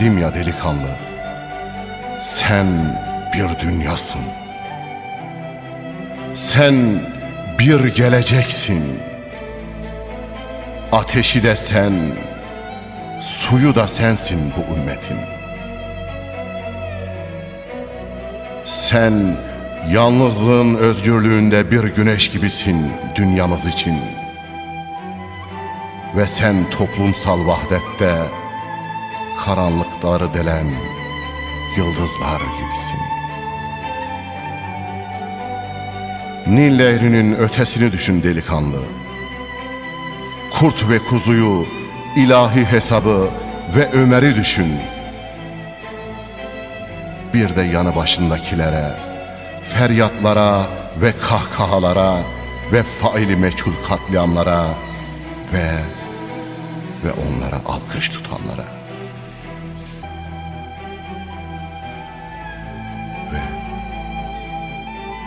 Dedim ya delikanlı, sen bir dünyasın. Sen bir geleceksin. Ateşi de sen, suyu da sensin bu ümmetin. Sen yalnızlığın özgürlüğünde bir güneş gibisin dünyamız için. Ve sen toplumsal vahdette karanlıkları delen yıldızlar gibisin. Nil Nehri'nin ötesini düşün delikanlı. Kurt ve kuzuyu, ilahi hesabı ve Ömer'i düşün. Bir de yanı başındakilere, feryatlara ve kahkahalara ve faili meçhul katliamlara ve ve onlara alkış tutanlara.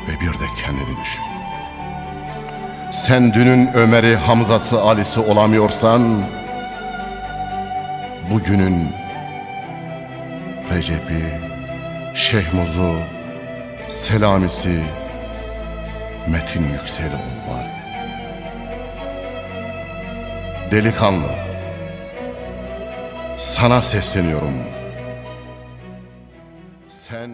Ve bir de kendini düşün. Sen dünün Ömer'i, Hamza'sı, Ali'si olamıyorsan bugünün Recep'i, Şehmuz'u, Selamisi, Metin Yüksel'i ol bari. Delikanlı, sana sesleniyorum. Sen